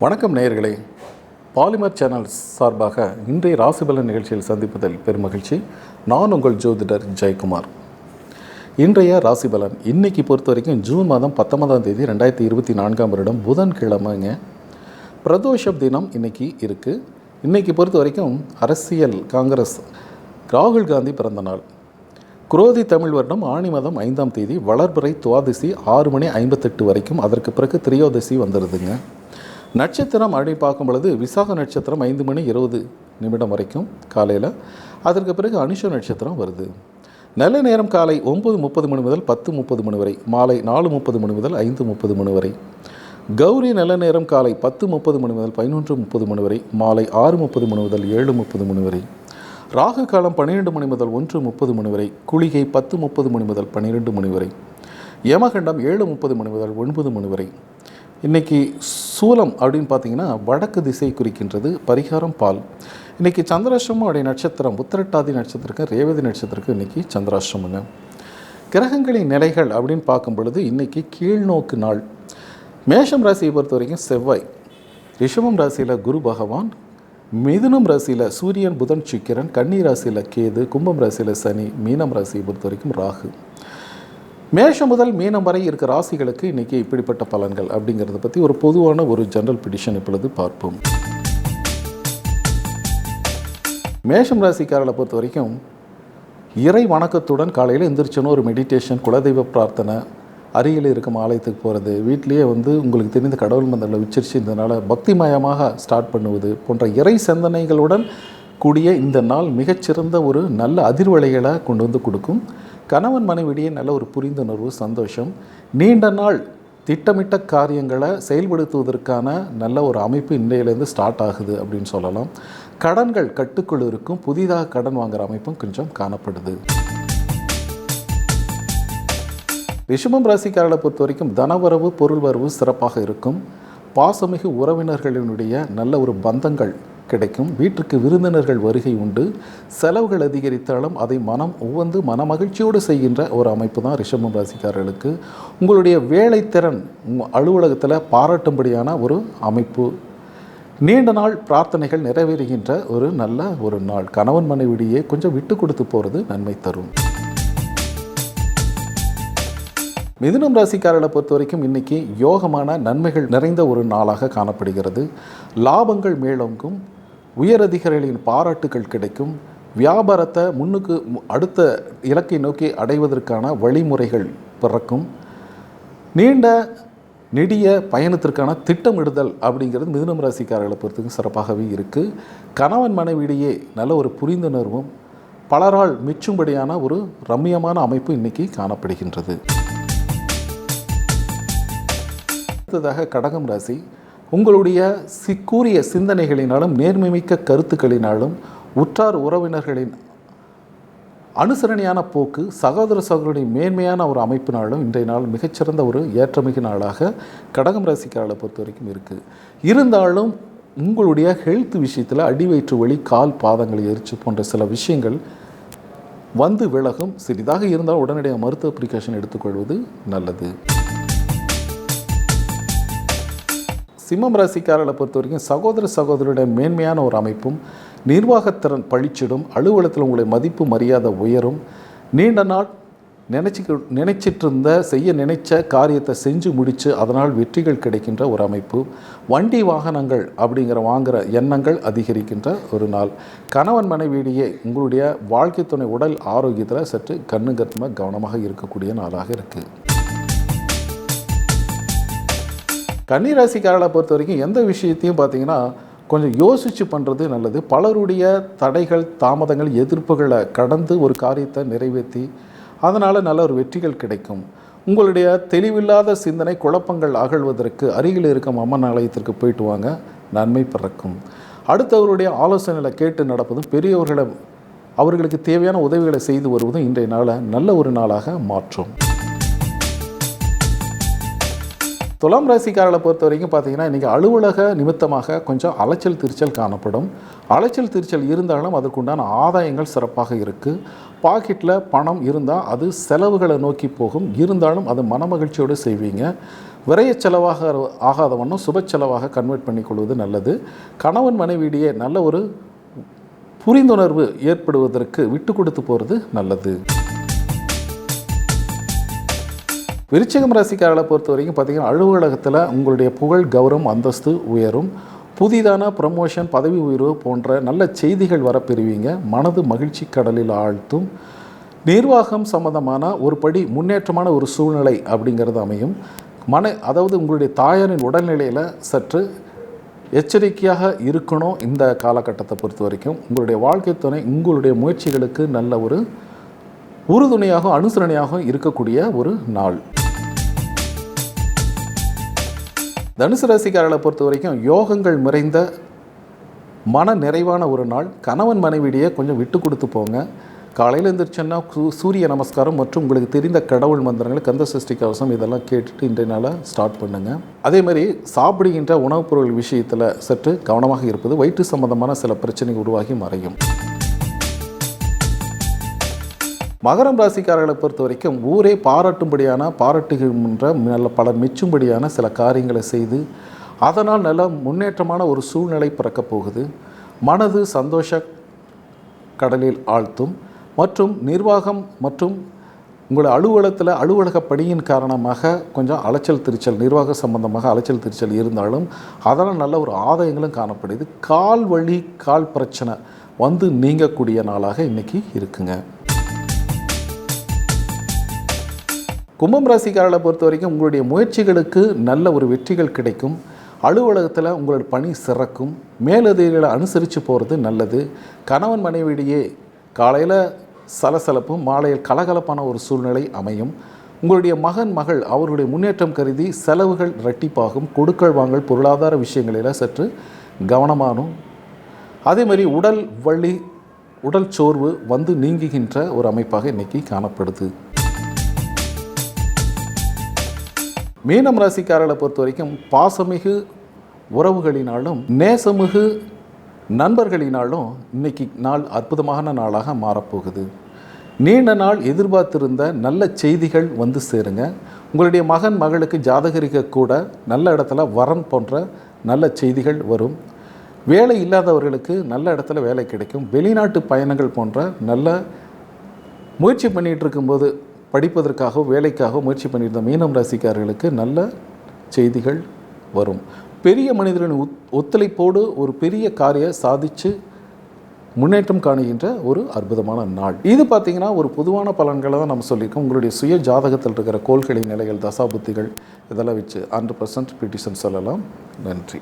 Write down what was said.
வணக்கம் நேயர்களே. Polymer channel சார்பாக இன்றைய ராசிபலன் நிகழ்ச்சியில் சந்திப்பதில் பெருமகிழ்ச்சி. நான் உங்கள் ஜோதிடர் ஜெயக்குமார். இன்றைய ராசிபலன் இன்னைக்கு பொறுத்த வரைக்கும் ஜூன் மாதம் பத்தொன்பதாம் தேதி ரெண்டாயிரத்தி இருபத்தி நான்காம் வருடம் புதன்கிழமைங்க. பிரதோஷம் தினம் இன்னைக்கு இருக்குது இன்னைக்கு பொறுத்த வரைக்கும் அரசியல் காங்கிரஸ் ராகுல் காந்தி பிறந்த நாள். குரோதி தமிழ் வருடம் ஆணி மாதம் ஐந்தாம் தேதி வளர்பிறை துவாதசி ஆறு மணி ஐம்பத்தெட்டு வரைக்கும் அதற்கு பிறகு திரியோதசி வந்துடுதுங்க நட்சத்திரம் அப்படி பார்க்கும் பொழுது விசாக நட்சத்திரம் ஐந்து மணி இருபது நிமிடம் வரைக்கும் காலையில் அதற்கு பிறகு அனுஷ நட்சத்திரம் வருது நல்ல நேரம் காலை ஒம்பது முப்பது மணி முதல் பத்து முப்பது மணி வரை மாலை நாலு முப்பது மணி முதல் ஐந்து முப்பது மணி வரை கௌரி நல்ல நேரம் காலை பத்து முப்பது மணி முதல் பதினொன்று முப்பது மணி வரை மாலை ஆறு முப்பது மணி முதல் ஏழு முப்பது மணி வரை ராகு காலம் பன்னிரெண்டு மணி முதல் ஒன்று முப்பது மணி வரை குளிகை பத்து முப்பது மணி முதல் பன்னிரெண்டு மணி வரை யமகண்டம் ஏழு முப்பது மணி முதல் ஒன்பது மணி வரை இன்னைக்கு சூலம் அப்படின்னு பார்த்தீங்கன்னா வடக்கு திசை குறிக்கின்றது பரிகாரம் பால். இன்னைக்கு சந்திராஷ்டிரமம் உடைய நட்சத்திரம் உத்திரட்டாதி நட்சத்திரக்கு ரேவதி நட்சத்திரக்கு இன்றைக்கி சந்திராஷ்டிரமங்க கிரகங்களின் நிலைகள் அப்படின்னு பார்க்கும் பொழுது இன்றைக்கி கீழ்நோக்கு நாள். மேஷம் ராசியை பொறுத்த வரைக்கும் செவ்வாய். ரிஷபம் ராசியில் குரு பகவான் மிதுனம் ராசியில் சூரியன் புதன் சுக்கிரன் கன்னி ராசியில் கேது கும்பம் ராசியில் சனி மீனம் ராசியை பொறுத்த வரைக்கும் ராகு. மேஷம் முதல் மீனம் வரை இருக்க ராசிகளுக்கு இன்றைக்கி இப்படிப்பட்ட பலன்கள் அப்படிங்கிறத பற்றி ஒரு பொதுவான ஒரு ஜென்ரல் பிடிஷன் இப்பொழுது பார்ப்போம். மேஷம் ராசிக்காரர்களை பொறுத்த வரைக்கும் இறை வணக்கத்துடன் காலையில் எந்திரிச்சோன்னு ஒரு மெடிடேஷன் குலதெய்வ பிரார்த்தனை அருகில் இருக்கும் ஆலயத்துக்கு போகிறது வீட்டிலேயே வந்து உங்களுக்கு தெரிந்த கடவுள் மந்தங்களை உச்சரித்து இதனால் பக்திமயமாக ஸ்டார்ட் பண்ணுவது போன்ற இறை சிந்தனைகளுடன் கூடிய இந்த நாள் மிகச்சிறந்த ஒரு நல்ல அதிர்வலைகளை கொண்டு வந்து கொடுக்கும். கணவன் மனைவிடையே நல்ல ஒரு புரிந்துணர்வு சந்தோஷம் நீண்ட நாள் திட்டமிட்ட காரியங்களை செயல்படுத்துவதற்கான நல்ல ஒரு அமைப்பு இன்றையிலேருந்து ஸ்டார்ட் ஆகுது அப்படின்னு சொல்லலாம். கடன்கள் கட்டுக்குள் இருக்கும் புதிதாக கடன் வாங்குற அமைப்பும் கொஞ்சம் காணப்படுது. ரிஷபம் ராசிக்காரர்களை பொறுத்த வரைக்கும் தனவரவு பொருள் வரவு சிறப்பாக இருக்கும். பாசமிகு உறவினர்களினுடைய நல்ல ஒரு பந்தங்கள் கிடைக்கும். வீட்டுக்கு விருந்தினர்கள் வருகை உண்டு. செலவுகள் அதிகரித்தாலும் அதை மனம் உவந்து மனமகிழ்ச்சியோடு செய்கின்ற ஒரு அமைப்பு தான் ரிஷபம் ராசிக்காரர்களுக்கு. உங்களுடைய வேலைத்திறன் அலுவலகத்தில் பாராட்டும்படியான ஒரு அமைப்பு. நீண்ட நாள் பிரார்த்தனைகள் நிறைவேறுகின்ற ஒரு நல்ல ஒரு நாள். கணவன் மனைவிடையே கொஞ்சம் விட்டு கொடுத்து போகிறது நன்மை தரும். மிதுனம் ராசிக்காரர்களை பொறுத்த வரைக்கும் இன்றைக்கி யோகமான நன்மைகள் நிறைந்த ஒரு நாளாக காணப்படுகிறது. லாபங்கள் மேலோங்கும். உயரதிகாரிகளின் பாராட்டுகள் கிடைக்கும். வியாபாரத்தை முன்னுக்கு அடுத்த இலக்கை நோக்கி அடைவதற்கான வழிமுறைகள் பிறக்கும். நீண்ட நெடிய பயணத்திற்கான திட்டமிடுதல் அப்படிங்கிறது மிதுனம் ராசிக்காரர்களை பொறுத்தவரைக்கும் சிறப்பாகவே இருக்குது கணவன் மனைவியிடையே நல்ல ஒரு புரிந்துணர்வும் பலரால் மிச்சும்படியான ஒரு ரம்மியமான அமைப்பு இன்னைக்கு காணப்படுகின்றது. அடுத்ததாக கடகம் ராசி. உங்களுடைய சி கூறிய சிந்தனைகளினாலும் நேர்மைமிக்க கருத்துக்களினாலும் உற்றார் உறவினர்களின் அனுசரணையான போக்கு சகோதர சகோதரின் மேன்மையான ஒரு அமைப்பினாலும் இன்றைய நாள் மிகச்சிறந்த ஒரு ஏற்றமிகு நாளாக கடகம் ராசிக்காரர்களை பொறுத்த வரைக்கும் இருக்குது இருந்தாலும் உங்களுடைய ஹெல்த் விஷயத்தில் அடி வயிற்று வலி கால் பாதங்களை எரிச்சு போன்ற சில விஷயங்கள் வந்து விலகும். சிறிதாக இருந்தால் உடனடியாக மருத்துவ ப்ரிகாஷன் எடுத்துக்கொள்வது நல்லது. சிம்மம் ராசிக்காரர்களை பொறுத்த வரைக்கும் சகோதர சகோதரியுடைய மேன்மையான ஒரு அமைப்பும் நிர்வாகத்திறன் பழிச்சிடும் அலுவலகத்தில் உங்களுடைய மதிப்பு மரியாதை உயரும். நீண்ட நாள் நினச்சிக்க நினைச்சிட்டு இருந்த செய்ய நினைச்ச காரியத்தை செஞ்சு முடித்து அதனால் வெற்றிகள் கிடைக்கின்ற ஒரு அமைப்பு. வண்டி வாகனங்கள் அப்படிங்கிற வாங்குகிற எண்ணங்கள் அதிகரிக்கின்ற ஒரு நாள். கணவன் மனைவியிடையே உங்களுடைய வாழ்க்கை துணை உடல் ஆரோக்கியத்தில் சற்று கண்ணுங்கத்தமாக கவனமாக இருக்கக்கூடிய நாளாக இருக்குது கன்னிராசிக்காரர்களை பொறுத்த வரைக்கும் எந்த விஷயத்தையும் பார்த்தீங்கன்னா கொஞ்சம் யோசித்து பண்ணுறது நல்லது. பலருடைய தடைகள் தாமதங்கள் எதிர்ப்புகளை கடந்து ஒரு காரியத்தை நிறைவேற்றி அதனால் நல்ல ஒரு வெற்றிகள் கிடைக்கும். உங்களுடைய தெளிவில்லாத சிந்தனை குழப்பங்கள் அகழ்வதற்கு அருகில் இருக்கும் அம்மன் ஆலயத்திற்கு போயிட்டு வாங்க. நன்மை பிறக்கும். அடுத்தவருடைய ஆலோசனைகளை கேட்டு நடப்பதும் பெரியவர்களை அவர்களுக்கு தேவையான உதவிகளை செய்து வருவதும் இன்றைய நாளை நல்ல ஒரு நாளாக மாற்றும். துலாம் ராசிக்காரர்களை பொறுத்த வரைக்கும் பார்த்தீங்கன்னா இன்றைக்கி அலுவலக நிமித்தமாக கொஞ்சம் அலைச்சல் திருச்சல் காணப்படும். அலைச்சல் திருச்சல் இருந்தாலும் அதற்குண்டான ஆதாயங்கள் சிறப்பாக இருக்குது பாக்கெட்டில் பணம் இருந்தால் அது செலவுகளை நோக்கி போகும். இருந்தாலும் அது மனமகிழ்ச்சியோடு செய்வீங்க. விரைய செலவாக ஆகாத வண்ணம் சுப செலவாக கன்வெர்ட் பண்ணிக்கொள்வது நல்லது. கணவன் மனைவியிடையே நல்ல ஒரு புரிந்துணர்வு ஏற்படுவதற்கு விட்டு கொடுத்து போகிறது நல்லது. விருச்சிகம் ராசிக்காரர்களை பொறுத்த வரைக்கும் பார்த்திங்கன்னா அலுவலகத்தில் உங்களுடைய புகழ் கௌரவம் அந்தஸ்து உயரும். புதிதான ப்ரமோஷன் பதவி உயர்வு போன்ற நல்ல செய்திகள் வர பெறுவீங்க மனது மகிழ்ச்சி கடலில் ஆழ்த்தும். நிர்வாகம் சம்பந்தமான ஒரு படி முன்னேற்றமான ஒரு சூழ்நிலை அப்படிங்கிறது அமையும். மன அதாவது உங்களுடைய தாயாரின் உடல்நிலையில் சற்று எச்சரிக்கையாக இருக்கணும் இந்த காலகட்டத்தை பொறுத்த வரைக்கும். உங்களுடைய வாழ்க்கை துணை உங்களுடைய முயற்சிகளுக்கு நல்ல ஒரு உறுதுணையாகவும் அனுசரணையாகவும் இருக்கக்கூடிய ஒரு நாள். தனுசு ராசிக்காரர்களை பொறுத்த வரைக்கும் யோகங்கள் நிறைந்த மன நிறைவான ஒரு நாள். கணவன் மனைவியிடையே கொஞ்சம் விட்டு கொடுத்து போங்க. காலையில் எழுந்திரிச்சோன்னா சூரிய நமஸ்காரம் மற்றும் உங்களுக்கு தெரிந்த கடவுள் மந்திரங்கள் கந்த சஷ்டி கவசம் இதெல்லாம் கேட்டுட்டு இன்றைய நாளாக ஸ்டார்ட் பண்ணுங்கள் அதே மாதிரி சாப்பிடுகின்ற உணவுப் பொருள் விஷயத்தில் சற்று கவனமாக இருப்பது வயிற்று சம்பந்தமான சில பிரச்சனை உருவாகி மறையும். மகரம் ராசிக்காரர்களை பொறுத்த வரைக்கும் ஊரே பாராட்டும்படியான பாராட்டுகின்ற நல்ல பலர் மெச்சும்படியான சில காரியங்களை செய்து அதனால் நல்ல முன்னேற்றமான ஒரு சூழ்நிலை பிறக்கப் போகுது. மனது சந்தோஷ கடலில் ஆழ்த்தும். மற்றும் நிர்வாகம் மற்றும் உங்கள் அலுவலகத்தில் அலுவலக பணியின் காரணமாக கொஞ்சம் அலைச்சல் திருச்சல் நிர்வாக சம்பந்தமாக அலைச்சல் திருச்சல் இருந்தாலும் அதனால் நல்ல ஒரு ஆதாயங்களும் காணப்படுது. கால் வழி கால் பிரச்சனை வந்து நீங்கக்கூடிய நாளாக இன்றைக்கி இருக்குங்க. கும்பம் ராசிக்காரர்களை பொறுத்த வரைக்கும் உங்களுடைய முயற்சிகளுக்கு நல்ல ஒரு வெற்றிகள் கிடைக்கும். அலுவலகத்தில் உங்களோட பணி சிறக்கும். மேலதிகளை அனுசரித்து போகிறது நல்லது. கணவன் மனைவியிடையே காலையில் சலசலப்பும் மாலையில் கலகலப்பான ஒரு சூழ்நிலை அமையும். உங்களுடைய மகன் மகள் அவர்களுடைய முன்னேற்றம் கருதி செலவுகள் இரட்டிப்பாகும். கொடுக்கல் வாங்கல் பொருளாதார விஷயங்களில் சற்று கவனமானும். அதே மாதிரி உடல் வழி உடல் சோர்வு வந்து நீங்குகின்ற ஒரு அமைப்பாக இன்னைக்கு காணப்படுது. மீனம் ராசிக்காரர்களை பொறுத்த வரைக்கும் பாசமிகு உறவுகளினாலும் நேசமிகு நண்பர்களினாலும் இன்னைக்கு நாள் அற்புதமான நாளாக மாறப்போகுது. நீண்ட நாள் எதிர்பார்த்திருந்த நல்ல செய்திகள் வந்து சேருங்க. உங்களுடைய மகன் மகளுக்கு ஜாதகரிக்க கூட நல்ல இடத்துல வரன் போன்ற நல்ல செய்திகள் வரும். வேலை இல்லாதவர்களுக்கு நல்ல இடத்துல வேலை கிடைக்கும். வெளிநாட்டு பயணங்கள் போன்ற நல்ல முயற்சி பண்ணிகிட்டு இருக்கும்போது படிப்பதற்காக வேலைக்காக முயற்சி பண்ணியிருந்த மீனம் ராசிக்காரர்களுக்கு நல்ல செய்திகள் வரும். பெரிய மனிதர்களின் ஒத்- ஒத்துழைப்போடு ஒரு பெரிய காரிய சாதித்து முன்னேற்றம் காணுகின்ற ஒரு அற்புதமான நாள். இது பார்த்திங்கன்னா ஒரு பொதுவான பலன்களை தான் நம்ம சொல்லியிருக்கோம். உங்களுடைய சுய ஜாதகத்தில் இருக்கிற கோள்களின் நிலைகள் தசாபுத்திகள் இதெல்லாம் வச்சு ஹண்ட்ரட் பர்சன்ட் பிடிஷன் சொல்லலாம். நன்றி.